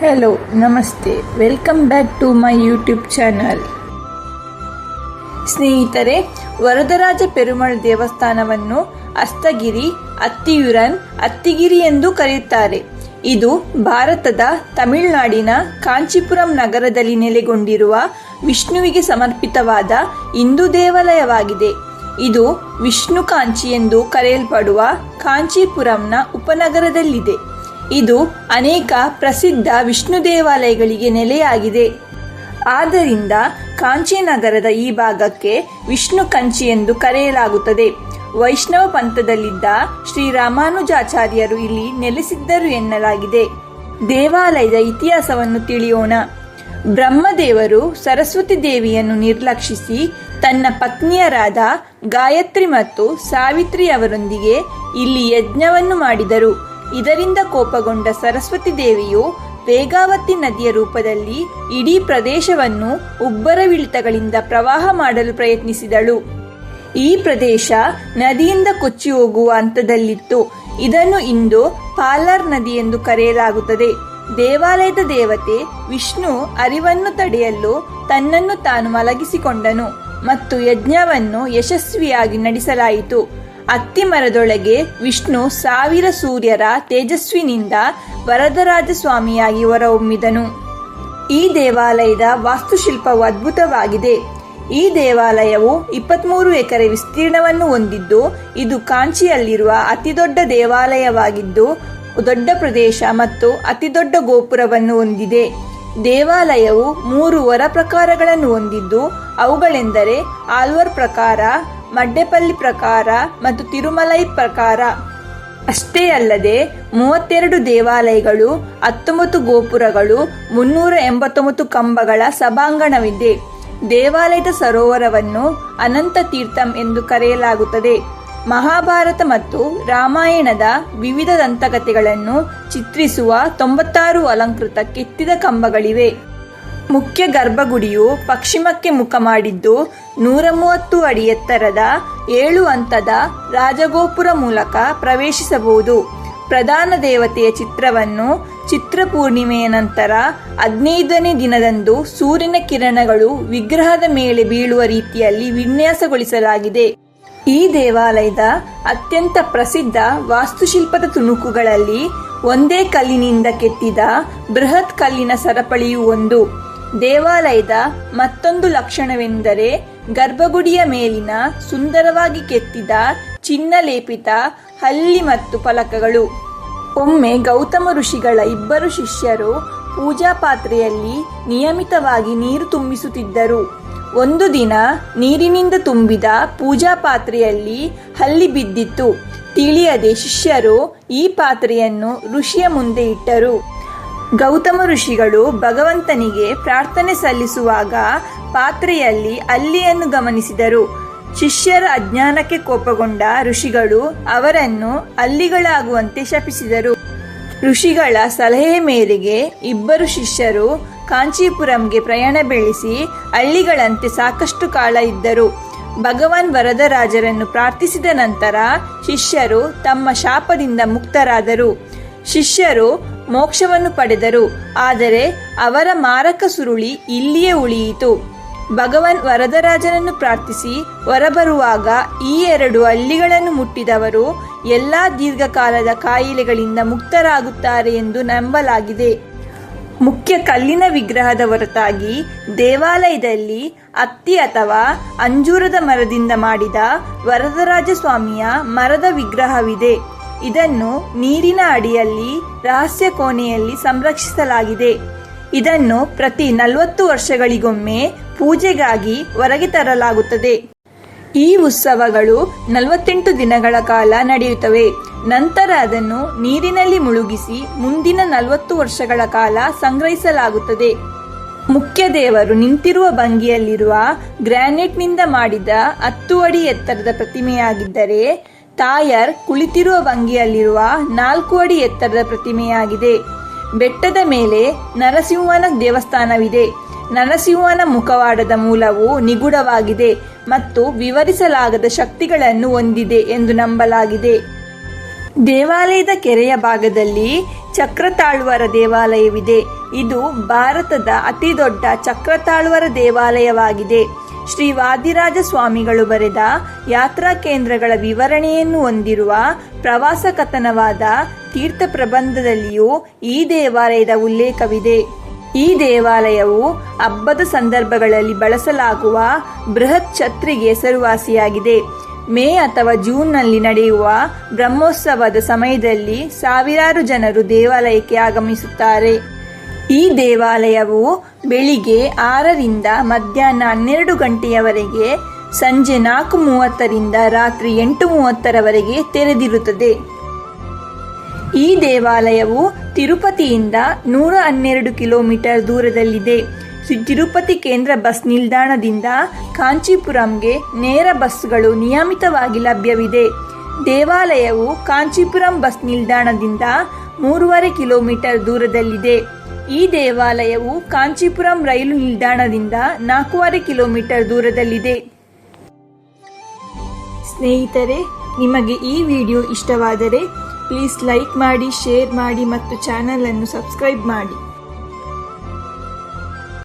Hello ನಮಸ್ತೆ. Welcome back to my YouTube channel ಸ್ನೇಹಿತರೆ, ವರದರಾಜ ಪೆರುಮಳ್ ದೇವಸ್ಥಾನವನ್ನು ಅಸ್ತಗಿರಿ, ಅತ್ತಿಯುರನ್, ಅತ್ತಿಗಿರಿ ಎಂದು ಕರೆಯುತ್ತಾರೆ. ಇದು ಭಾರತದ ತಮಿಳುನಾಡಿನ ಕಾಂಚೀಪುರಂ ನಗರದಲ್ಲಿ ನೆಲೆಗೊಂಡಿರುವ ವಿಷ್ಣುವಿಗೆ ಸಮರ್ಪಿತವಾದ ಹಿಂದೂ ದೇವಾಲಯವಾಗಿದೆ. ಇದು ವಿಷ್ಣು ಕಾಂಚಿ ಎಂದು ಕರೆಯಲ್ಪಡುವ ಕಾಂಚೀಪುರಂನ ಉಪನಗರದಲ್ಲಿದೆ. ಇದು ಅನೇಕ ಪ್ರಸಿದ್ಧ ವಿಷ್ಣು ದೇವಾಲಯಗಳಿಗೆ ನೆಲೆಯಾಗಿದೆ. ಆದ್ದರಿಂದ ಕಾಂಚಿನಗರದ ಈ ಭಾಗಕ್ಕೆ ವಿಷ್ಣು ಕಂಚಿ ಎಂದು ಕರೆಯಲಾಗುತ್ತದೆ. ವೈಷ್ಣವ ಪಂಥದಲ್ಲಿದ್ದ ಶ್ರೀ ರಾಮಾನುಜಾಚಾರ್ಯರು ಇಲ್ಲಿ ನೆಲೆಸಿದ್ದರು ಎನ್ನಲಾಗಿದೆ. ದೇವಾಲಯದ ಇತಿಹಾಸವನ್ನು ತಿಳಿಯೋಣ. ಬ್ರಹ್ಮದೇವರು ಸರಸ್ವತಿ ದೇವಿಯನ್ನು ನಿರ್ಲಕ್ಷಿಸಿ ತನ್ನ ಪತ್ನಿಯರಾದ ಗಾಯತ್ರಿ ಮತ್ತು ಸಾವಿತ್ರಿ ಅವರೊಂದಿಗೆ ಇಲ್ಲಿ ಯಜ್ಞವನ್ನು ಮಾಡಿದರು. ಇದರಿಂದ ಕೋಪಗೊಂಡ ಸರಸ್ವತಿ ದೇವಿಯು ವೇಗಾವತಿ ನದಿಯ ರೂಪದಲ್ಲಿ ಇಡೀ ಪ್ರದೇಶವನ್ನು ಉಬ್ಬರವಿಳಿತಗಳಿಂದ ಪ್ರವಾಹ ಮಾಡಲು ಪ್ರಯತ್ನಿಸಿದಳು. ಈ ಪ್ರದೇಶ ನದಿಯಿಂದ ಕೊಚ್ಚಿ ಹೋಗುವ ಹಂತದಲ್ಲಿತ್ತು. ಇದನ್ನು ಇಂದು ಪಾಲಾರ್ ನದಿ ಎಂದು ಕರೆಯಲಾಗುತ್ತದೆ. ದೇವಾಲಯದ ದೇವತೆ ವಿಷ್ಣು ಅರಿವನ್ನು ತಡೆಯಲು ತನ್ನನ್ನು ತಾನು ಮಲಗಿಸಿಕೊಂಡನು ಮತ್ತು ಯಜ್ಞವನ್ನು ಯಶಸ್ವಿಯಾಗಿ ನಡೆಸಲಾಯಿತು. ಅತ್ತಿ ಮರದೊಳಗೆ ವಿಷ್ಣು ಸಾವಿರ ಸೂರ್ಯರ ತೇಜಸ್ವಿನಿಂದ ವರದರಾಜ ಸ್ವಾಮಿಯಾಗಿ ಹೊರಹೊಮ್ಮಿದನು. ಈ ದೇವಾಲಯದ ವಾಸ್ತುಶಿಲ್ಪವು ಅದ್ಭುತವಾಗಿದೆ. ಈ ದೇವಾಲಯವು ಇಪ್ಪತ್ತ್ಮೂರು ಎಕರೆ ವಿಸ್ತೀರ್ಣವನ್ನು ಹೊಂದಿದ್ದು, ಇದು ಕಾಂಚಿಯಲ್ಲಿರುವ ಅತಿದೊಡ್ಡ ದೇವಾಲಯವಾಗಿದ್ದು, ದೊಡ್ಡ ಪ್ರದೇಶ ಮತ್ತು ಅತಿದೊಡ್ಡ ಗೋಪುರವನ್ನು ಹೊಂದಿದೆ. ದೇವಾಲಯವು ಮೂರು ವರ ಪ್ರಕಾರಗಳನ್ನು ಹೊಂದಿದ್ದು, ಅವುಗಳೆಂದರೆ ಆಲ್ವರ್ ಪ್ರಕಾರ ಮಡ್ಡೆಪಲ್ಲಿ ಪ್ರಕಾರ ಮತ್ತು ತಿರುಮಲೈ ಪ್ರಕಾರ. ಅಷ್ಟೇ ಅಲ್ಲದೆ ಮೂವತ್ತೆರಡು ದೇವಾಲಯಗಳು, ಹತ್ತೊಂಬತ್ತು ಗೋಪುರಗಳು, ಮುನ್ನೂರ ಎಂಬತ್ತೊಂಬತ್ತು ಕಂಬಗಳ ಸಭಾಂಗಣವಿದೆ. ದೇವಾಲಯದ ಸರೋವರವನ್ನು ಅನಂತ ತೀರ್ಥಂ ಎಂದು ಕರೆಯಲಾಗುತ್ತದೆ. ಮಹಾಭಾರತ ಮತ್ತು ರಾಮಾಯಣದ ವಿವಿಧ ದಂತಕಥೆಗಳನ್ನು ಚಿತ್ರಿಸುವ ತೊಂಬತ್ತಾರು ಅಲಂಕೃತ ಕೆತ್ತಿದ ಕಂಬಗಳಿವೆ. ಮುಖ್ಯ ಗರ್ಭಗುಡಿಯು ಪಶ್ಚಿಮಕ್ಕೆ ಮುಖ ಮಾಡಿದ್ದು ನೂರ ಮೂವತ್ತು ಅಡಿ ಎತ್ತರದ ಏಳು ಹಂತದ ರಾಜಗೋಪುರ ಮೂಲಕ ಪ್ರವೇಶಿಸಬಹುದು. ಪ್ರಧಾನ ದೇವತೆಯ ಚಿತ್ರವನ್ನು ಚಿತ್ರ ಪೂರ್ಣಿಮೆಯ ನಂತರ ಹದಿನೈದನೇ ದಿನದಂದು ಸೂರ್ಯನ ಕಿರಣಗಳು ವಿಗ್ರಹದ ಮೇಲೆ ಬೀಳುವ ರೀತಿಯಲ್ಲಿ ವಿನ್ಯಾಸಗೊಳಿಸಲಾಗಿದೆ. ಈ ದೇವಾಲಯದ ಅತ್ಯಂತ ಪ್ರಸಿದ್ಧ ವಾಸ್ತುಶಿಲ್ಪದ ತುಣುಕುಗಳಲ್ಲಿ ಒಂದೇ ಕಲ್ಲಿನಿಂದ ಕೆತ್ತಿದ ಬೃಹತ್ ಕಲ್ಲಿನ ಸರಪಳಿಯು ಒಂದು. ದೇವಾಲಯದ ಮತ್ತೊಂದು ಲಕ್ಷಣವೆಂದರೆ ಗರ್ಭಗುಡಿಯ ಮೇಲಿನ ಸುಂದರವಾಗಿ ಕೆತ್ತಿದ ಚಿನ್ನ ಲೇಪಿತ ಹಲ್ಲಿ ಮತ್ತು ಫಲಕಗಳು. ಒಮ್ಮೆ ಗೌತಮ ಋಷಿಗಳ ಇಬ್ಬರು ಶಿಷ್ಯರು ಪೂಜಾ ಪಾತ್ರೆಯಲ್ಲಿ ನಿಯಮಿತವಾಗಿ ನೀರು ತುಂಬಿಸುತ್ತಿದ್ದರು. ಒಂದು ದಿನ ನೀರಿನಿಂದ ತುಂಬಿದ ಪೂಜಾ ಪಾತ್ರೆಯಲ್ಲಿ ಹಲ್ಲಿ ಬಿದ್ದಿತ್ತು. ತಿಳಿಯದೆ ಶಿಷ್ಯರು ಈ ಪಾತ್ರೆಯನ್ನು ಋಷಿಯ ಮುಂದೆ ಇಟ್ಟರು. ಗೌತಮ ಋಷಿಗಳು ಭಗವಂತನಿಗೆ ಪ್ರಾರ್ಥನೆ ಸಲ್ಲಿಸುವಾಗ ಪಾತ್ರೆಯಲ್ಲಿ ಅಲ್ಲಿಯನ್ನು ಗಮನಿಸಿದರು. ಶಿಷ್ಯರ ಅಜ್ಞಾನಕ್ಕೆ ಕೋಪಗೊಂಡ ಋಷಿಗಳು ಅವರನ್ನು ಅಲ್ಲಿಗಳಾಗುವಂತೆ ಶಪಿಸಿದರು. ಋಷಿಗಳ ಸಲಹೆ ಮೇರೆಗೆ ಇಬ್ಬರು ಶಿಷ್ಯರು ಕಾಂಚೀಪುರಂಗೆ ಪ್ರಯಾಣ ಬೆಳೆಸಿ ಹಳ್ಳಿಗಳಂತೆ ಸಾಕಷ್ಟು ಕಾಲ ಇದ್ದರು. ಭಗವಾನ್ ವರದರಾಜರನ್ನು ಪ್ರಾರ್ಥಿಸಿದ ನಂತರ ಶಿಷ್ಯರು ತಮ್ಮ ಶಾಪದಿಂದ ಮುಕ್ತರಾದರು. ಶಿಷ್ಯರು ಮೋಕ್ಷವನ್ನು ಪಡೆದರು. ಆದರೆ ಅವರ ಮಾರಕ ಸುರುಳಿ ಇಲ್ಲಿಯೇ ಉಳಿಯಿತು. ಭಗವಾನ್ ವರದರಾಜನನ್ನು ಪ್ರಾರ್ಥಿಸಿ ಹೊರಬರುವಾಗ ಈ ಎರಡು ಹಳ್ಳಿಗಳನ್ನು ಮುಟ್ಟಿದವರು ಎಲ್ಲ ದೀರ್ಘಕಾಲದ ಕಾಯಿಲೆಗಳಿಂದ ಮುಕ್ತರಾಗುತ್ತಾರೆ ಎಂದು ನಂಬಲಾಗಿದೆ. ಮುಖ್ಯ ಕಲ್ಲಿನ ವಿಗ್ರಹದ ಹೊರತಾಗಿ ದೇವಾಲಯದಲ್ಲಿ ಅತ್ತಿ ಅಥವಾ ಅಂಜೂರದ ಮರದಿಂದ ಮಾಡಿದ ವರದರಾಜ ಸ್ವಾಮಿಯ ಮರದ ವಿಗ್ರಹವಿದೆ. ಇದನ್ನು ನೀರಿನ ಅಡಿಯಲ್ಲಿ ರಹಸ್ಯ ಕೋಣೆಯಲ್ಲಿ ಸಂರಕ್ಷಿಸಲಾಗಿದೆ. ಇದನ್ನು ಪ್ರತಿ ನಲವತ್ತು ವರ್ಷಗಳಿಗೊಮ್ಮೆ ಪೂಜೆಗಾಗಿ ಹೊರಗೆ ತರಲಾಗುತ್ತದೆ. ಈ ಉತ್ಸವಗಳು ನಲವತ್ತೆಂಟು ದಿನಗಳ ಕಾಲ ನಡೆಯುತ್ತವೆ. ನಂತರ ಅದನ್ನು ನೀರಿನಲ್ಲಿ ಮುಳುಗಿಸಿ ಮುಂದಿನ ನಲವತ್ತು ವರ್ಷಗಳ ಕಾಲ ಸಂಗ್ರಹಿಸಲಾಗುತ್ತದೆ. ಮುಖ್ಯ ದೇವರು ನಿಂತಿರುವ ಭಂಗಿಯಲ್ಲಿರುವ ಗ್ರಾನೈಟ್ನಿಂದ ಮಾಡಿದ ಹತ್ತು ಅಡಿ ಎತ್ತರದ ಪ್ರತಿಮೆಯಾಗಿದ್ದರೆ ತಾಯರ್ ಕುಳಿತಿರುವ ಭಂಗಿಯಲ್ಲಿರುವ ನಾಲ್ಕು ಅಡಿ ಎತ್ತರದ ಪ್ರತಿಮೆಯಾಗಿದೆ. ಬೆಟ್ಟದ ಮೇಲೆ ನರಸಿಂಹನ ದೇವಸ್ಥಾನವಿದೆ. ನರಸಿಂಹನ ಮುಖವಾಡದ ಮೂಲವು ನಿಗೂಢವಾಗಿದೆ ಮತ್ತು ವಿವರಿಸಲಾಗದ ಶಕ್ತಿಗಳನ್ನು ಹೊಂದಿದೆ ಎಂದು ನಂಬಲಾಗಿದೆ. ದೇವಾಲಯದ ಕೆರೆಯ ಭಾಗದಲ್ಲಿ ಚಕ್ರತಾಳ್ವರ ದೇವಾಲಯವಿದೆ. ಇದು ಭಾರತದ ಅತಿದೊಡ್ಡ ಚಕ್ರತಾಳ್ವರ ದೇವಾಲಯವಾಗಿದೆ. ಶ್ರೀ ವಾದಿರಾಜ ಸ್ವಾಮಿಗಳು ಬರೆದ ಯಾತ್ರಾ ಕೇಂದ್ರಗಳ ವಿವರಣೆಯನ್ನು ಹೊಂದಿರುವ ಪ್ರವಾಸ ಕಥನವಾದ ತೀರ್ಥ ಪ್ರಬಂಧದಲ್ಲಿಯೂ ಈ ದೇವಾಲಯದ ಉಲ್ಲೇಖವಿದೆ. ಈ ದೇವಾಲಯವು ಹಬ್ಬದ ಸಂದರ್ಭಗಳಲ್ಲಿ ಬಳಸಲಾಗುವ ಬೃಹತ್ ಛತ್ರಿಗೆ ಹೆಸರುವಾಸಿಯಾಗಿದೆ. ಮೇ ಅಥವಾ ಜೂನ್ನಲ್ಲಿ ನಡೆಯುವ ಬ್ರಹ್ಮೋತ್ಸವದ ಸಮಯದಲ್ಲಿ ಸಾವಿರಾರು ಜನರು ದೇವಾಲಯಕ್ಕೆ ಆಗಮಿಸುತ್ತಾರೆ. ಈ ದೇವಾಲಯವು ಬೆಳಿಗ್ಗೆ ಆರರಿಂದ ಮಧ್ಯಾಹ್ನ ಹನ್ನೆರಡು ಗಂಟೆಯವರೆಗೆ ಸಂಜೆ ನಾಲ್ಕು ಮೂವತ್ತರಿಂದ ರಾತ್ರಿ ಎಂಟು ಮೂವತ್ತರವರೆಗೆ ತೆರೆದಿರುತ್ತದೆ. ಈ ದೇವಾಲಯವು ತಿರುಪತಿಯಿಂದ ನೂರ ಹನ್ನೆರಡು ಕಿಲೋಮೀಟರ್ ದೂರದಲ್ಲಿದೆ. ತಿರುಪತಿ ಕೇಂದ್ರ ಬಸ್ ನಿಲ್ದಾಣದಿಂದ ಕಾಂಚೀಪುರಂಗೆ ನೇರ ಬಸ್ಗಳು ನಿಯಮಿತವಾಗಿ ಲಭ್ಯವಿದೆ. ದೇವಾಲಯವು ಕಾಂಚೀಪುರಂ ಬಸ್ ನಿಲ್ದಾಣದಿಂದ ಮೂರುವರೆ ಕಿಲೋಮೀಟರ್ ದೂರದಲ್ಲಿದೆ. ಈ ದೇವಾಲಯವು ಕಾಂಚೀಪುರಂ ರೈಲು ನಿಲ್ದಾಣದಿಂದ ನಾಲ್ಕೂವರೆ ಕಿಲೋಮೀಟರ್ ದೂರದಲ್ಲಿದೆ. ಸ್ನೇಹಿತರೆ, ನಿಮಗೆ ಈ ವಿಡಿಯೋ ಇಷ್ಟವಾದರೆ ಪ್ಲೀಸ್ ಲೈಕ್ ಮಾಡಿ, ಶೇರ್ ಮಾಡಿ ಮತ್ತು ಚಾನಲನ್ನು ಸಬ್ಸ್ಕ್ರೈಬ್ ಮಾಡಿ.